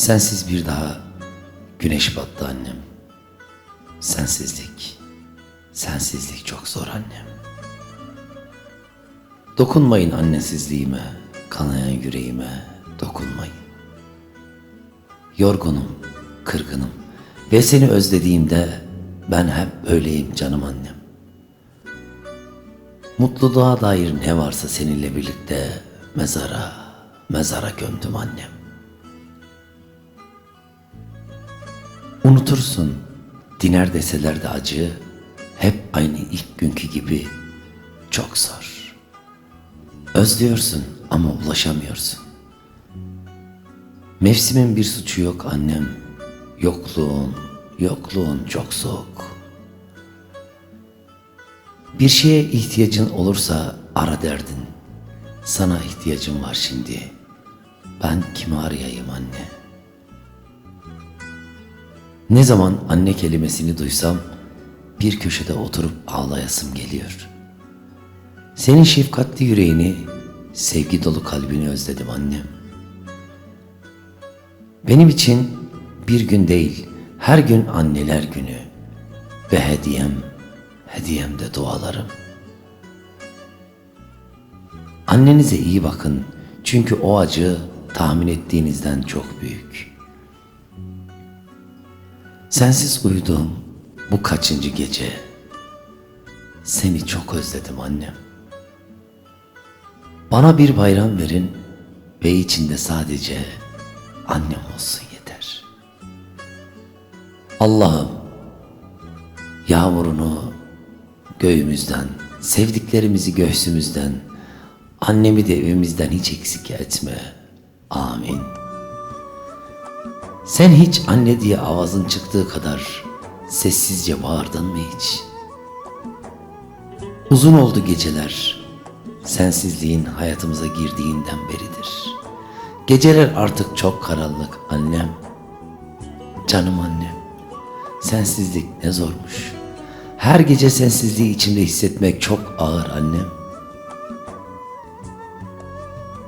Sensiz bir daha güneş battı annem. Sensizlik, sensizlik çok zor annem. Dokunmayın annesizliğime, kanayan yüreğime dokunmayın. Yorgunum, kırgınım ve seni özlediğimde ben hep böyleyim canım annem. Mutluluğa dair ne varsa seninle birlikte mezara, mezara gömdüm annem. Unutursun, diner deseler de acı, hep aynı ilk günkü gibi çok zor. Özlüyorsun ama ulaşamıyorsun. Mevsimin bir suçu yok annem, yokluğun, yokluğun çok soğuk. Bir şeye ihtiyacın olursa ara derdin. Sana ihtiyacım var şimdi. Ben kimi arayayım anne? Ne zaman anne kelimesini duysam bir köşede oturup ağlayasım geliyor. Senin şefkatli yüreğini, sevgi dolu kalbini özledim annem. Benim için bir gün değil, her gün anneler günü ve hediyem, hediyem de dualarım. Annenize iyi bakın çünkü o acı tahmin ettiğinizden çok büyük. Sensiz uyuduğum bu kaçıncı gece seni çok özledim annem. Bana bir bayram verin ve içinde sadece annem olsun yeter. Allah'ım yağmurunu göğümüzden, sevdiklerimizi göğsümüzden, annemi de evimizden hiç eksik etme. Amin. Sen hiç anne diye avazın çıktığı kadar sessizce bağırdın mı hiç? Uzun oldu geceler. Sensizliğin hayatımıza girdiğinden beridir. Geceler artık çok karanlık annem. Canım annem. Sensizlik ne zormuş. Her gece sensizliği içimde hissetmek çok ağır annem.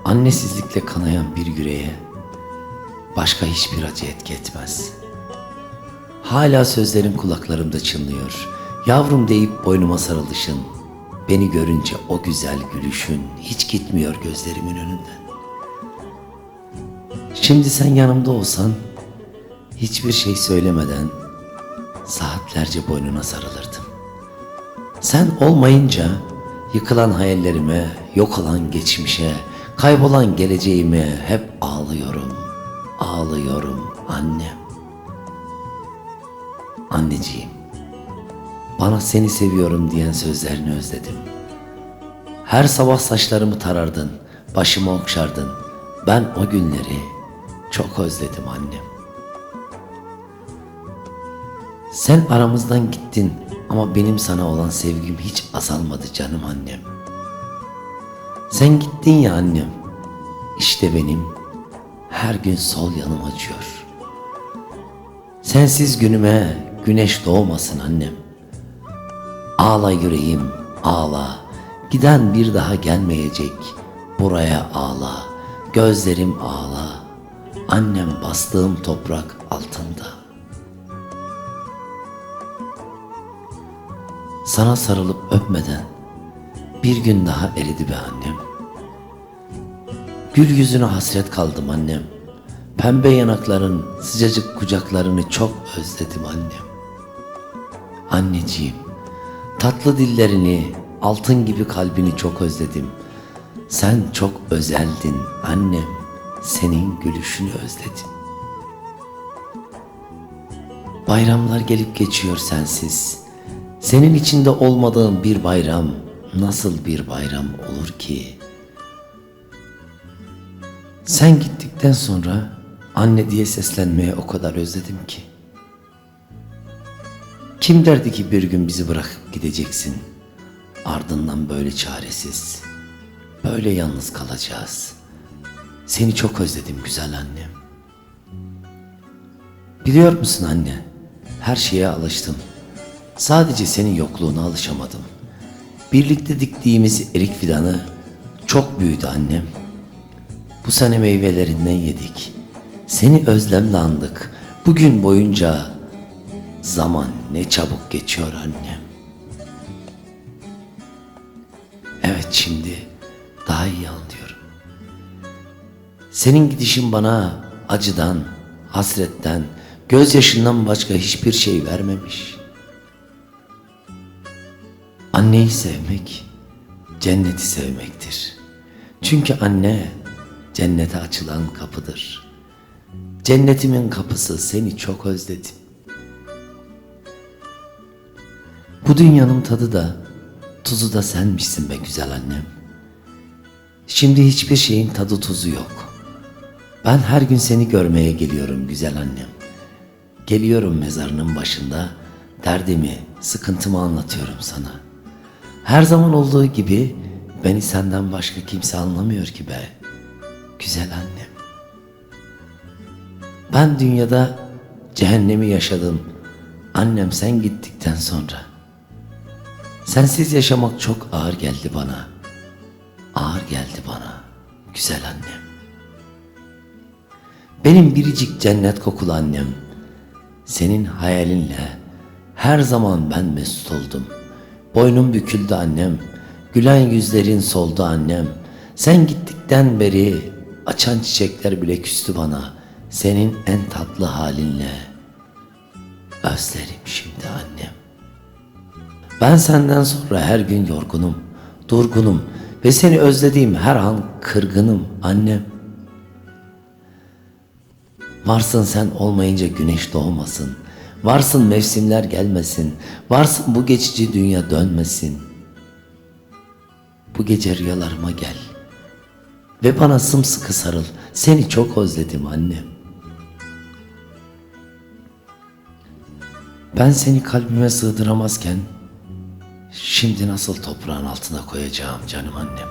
Annesizlikle kanayan bir yüreğe başka hiçbir acı etki. Hala sözlerin kulaklarımda çınlıyor. Yavrum deyip boynuma sarılışın. Beni görünce o güzel gülüşün hiç gitmiyor gözlerimin önünden. Şimdi sen yanımda olsan hiçbir şey söylemeden saatlerce boynuna sarılırdım. Sen olmayınca yıkılan hayallerime, yok olan geçmişe, kaybolan geleceğime hep ağlıyorum, ağlıyorum annem. Anneciğim, bana seni seviyorum diyen sözlerini özledim. Her sabah saçlarımı tarardın, başımı okşardın. Ben o günleri çok özledim annem. Sen aramızdan gittin ama benim sana olan sevgim hiç azalmadı canım annem. Sen gittin ya annem. İşte benim her gün sol yanım acıyor. Sensiz günüme güneş doğmasın annem. Ağla yüreğim, ağla. Giden bir daha gelmeyecek. Buraya ağla. Gözlerim ağla. Annem bastığım toprak altında. Sana sarılıp öpmeden bir gün daha eridi be annem. Gül yüzüne hasret kaldım annem. Pembe yanakların, sıcacık kucaklarını çok özledim annem. Anneciğim, tatlı dillerini, altın gibi kalbini çok özledim. Sen çok özeldin annem, senin gülüşünü özledim. Bayramlar gelip geçiyor sensiz. Senin içinde olmadığın bir bayram nasıl bir bayram olur ki? Sen gittikten sonra anne diye seslenmeye o kadar özledim ki. Kim derdi ki bir gün bizi bırakıp gideceksin? Ardından böyle çaresiz, böyle yalnız kalacağız. Seni çok özledim güzel annem. Biliyor musun anne? Her şeye alıştım. Sadece senin yokluğuna alışamadım. Birlikte diktiğimiz erik fidanı çok büyüdü annem. Bu sene meyvelerinden yedik. Seni özlemle andık. Bugün boyunca zaman ne çabuk geçiyor annem. Evet şimdi daha iyi anlıyorum. Senin gidişin bana acıdan, hasretten, gözyaşından başka hiçbir şey vermemiş. Anneyi sevmek, cenneti sevmektir. Çünkü anne cennete açılan kapıdır. Cennetimin kapısı seni çok özledim. Bu dünyanın tadı da, tuzu da senmişsin be güzel annem. Şimdi hiçbir şeyin tadı tuzu yok. Ben her gün seni görmeye geliyorum güzel annem. Geliyorum mezarının başında, derdimi, sıkıntımı anlatıyorum sana. Her zaman olduğu gibi beni senden başka kimse anlamıyor ki be. Güzel annem. Ben dünyada cehennemi yaşadım. Annem sen gittikten sonra. Sensiz yaşamak çok ağır geldi bana. Ağır geldi bana. Güzel annem. Benim biricik cennet kokulu annem. Senin hayalinle her zaman ben mesut oldum. Boynum büküldü annem. Gülen yüzlerin soldu annem. Sen gittikten beri açan çiçekler bile küstü bana. Senin en tatlı halinle. Özlerim şimdi annem. Ben senden sonra her gün yorgunum, durgunum ve seni özlediğim her an kırgınım annem. Varsın sen olmayınca güneş doğmasın. Varsın mevsimler gelmesin. Varsın bu geçici dünya dönmesin. Bu gece rüyalarıma gel. Ve bana sımsıkı sarıl. Seni çok özledim annem. Ben seni kalbime sığdıramazken şimdi nasıl toprağın altına koyacağım canım annem.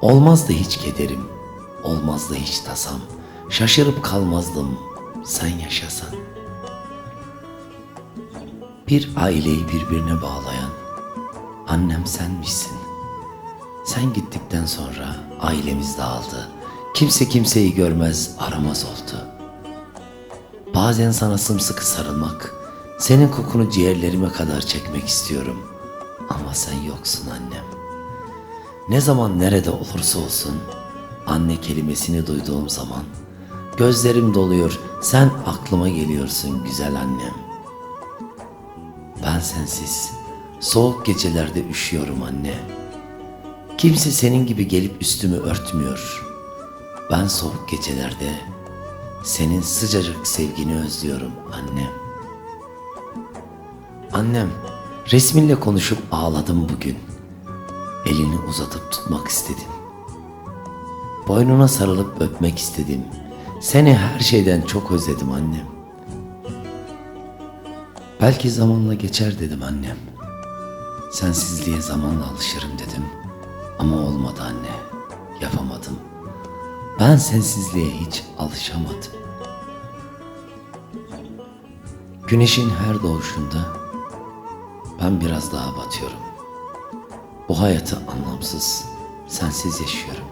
Olmazdı hiç kederim, olmazdı hiç tasam. Şaşırıp kalmazdım sen yaşasan. Bir aileyi birbirine bağlayan annem senmişsin. Sen gittikten sonra ailemiz dağıldı. Kimse kimseyi görmez, aramaz oldu. Bazen sana sımsıkı sarılmak, senin kokunu ciğerlerime kadar çekmek istiyorum. Ama sen yoksun annem. Ne zaman nerede olursa olsun, anne kelimesini duyduğum zaman, gözlerim doluyor, sen aklıma geliyorsun güzel annem. Ben sensiz, soğuk gecelerde üşüyorum anne. Kimse senin gibi gelip üstümü örtmüyor. Ben soğuk gecelerde senin sıcacık sevgini özlüyorum annem. Annem, resminle konuşup ağladım bugün. Elini uzatıp tutmak istedim. Boynuna sarılıp öpmek istedim. Seni her şeyden çok özledim annem. Belki zamanla geçer dedim annem. Sensizliğe zamanla alışırım dedim. Ama olmadı anne. Yapamadım. Ben sensizliğe hiç alışamadım. Güneşin her doğuşunda ben biraz daha batıyorum. Bu hayatı anlamsız, sensiz yaşıyorum.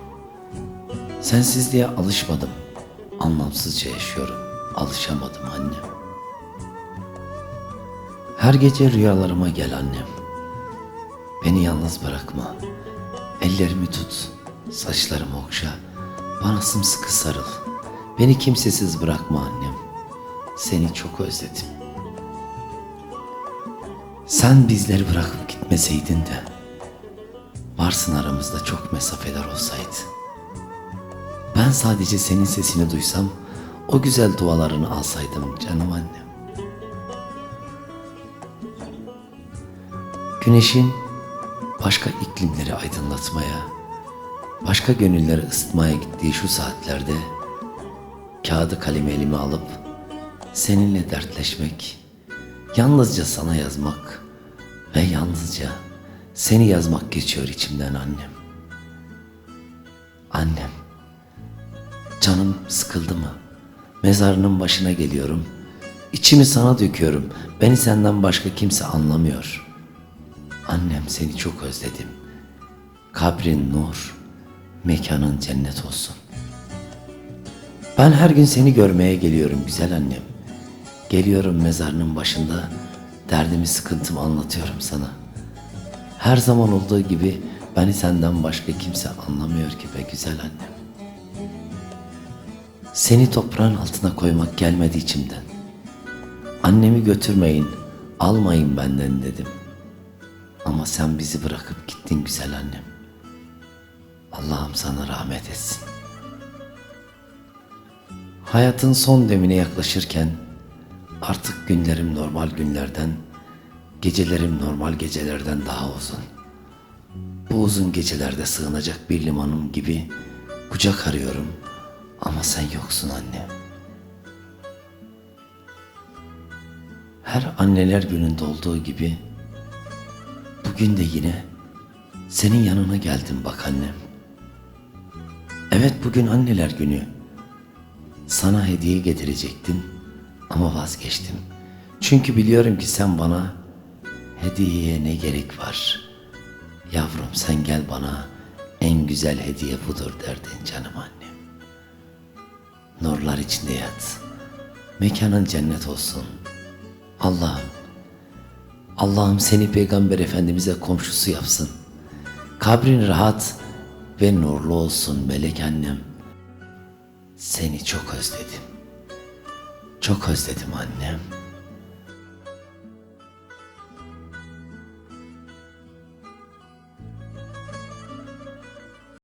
Sensizliğe alışmadım. Anlamsızca yaşıyorum. Alışamadım annem. Her gece rüyalarıma gel annem. Beni yalnız bırakma. Ellerimi tut, saçlarımı okşa. Bana sımsıkı sarıl. Beni kimsesiz bırakma annem. Seni çok özledim. Sen bizleri bırakıp gitmeseydin de varsın aramızda çok mesafeler olsaydı. Ben sadece senin sesini duysam o güzel dualarını alsaydım canım annem. Güneşin başka iklimleri aydınlatmaya, başka gönülleri ısıtmaya gittiği şu saatlerde kağıdı kalemi elime alıp seninle dertleşmek, yalnızca sana yazmak ve yalnızca seni yazmak geçiyor içimden annem. Annem, canım sıkıldı mı? Mezarının başına geliyorum. İçimi sana döküyorum. Beni senden başka kimse anlamıyor. Annem seni çok özledim. Kabrin nur, mekanın cennet olsun. Ben her gün seni görmeye geliyorum güzel annem. Geliyorum mezarının başında derdimi sıkıntımı anlatıyorum sana. Her zaman olduğu gibi beni senden başka kimse anlamıyor ki be güzel annem. Seni toprağın altına koymak gelmedi içimden. Annemi götürmeyin, almayın benden dedim. Ama sen bizi bırakıp gittin güzel annem. Allah'ım sana rahmet etsin. Hayatın son demine yaklaşırken artık günlerim normal günlerden, gecelerim normal gecelerden daha uzun. Bu uzun gecelerde sığınacak bir limanım gibi kucak arıyorum ama sen yoksun anne. Her anneler gününde olduğu gibi bugün de yine senin yanına geldim bak annem. Evet bugün anneler günü. Sana hediye getirecektim ama vazgeçtim. Çünkü biliyorum ki sen bana hediyeye ne gerek var? Yavrum sen gel bana en güzel hediye budur derdin canım annem. Nurlar içinde yat. Mekanın cennet olsun. Allah'ım Allah'ım seni Peygamber Efendimiz'e komşusu yapsın. Kabrin rahat ve nurlu olsun melek annem. Seni çok özledim. Çok özledim annem.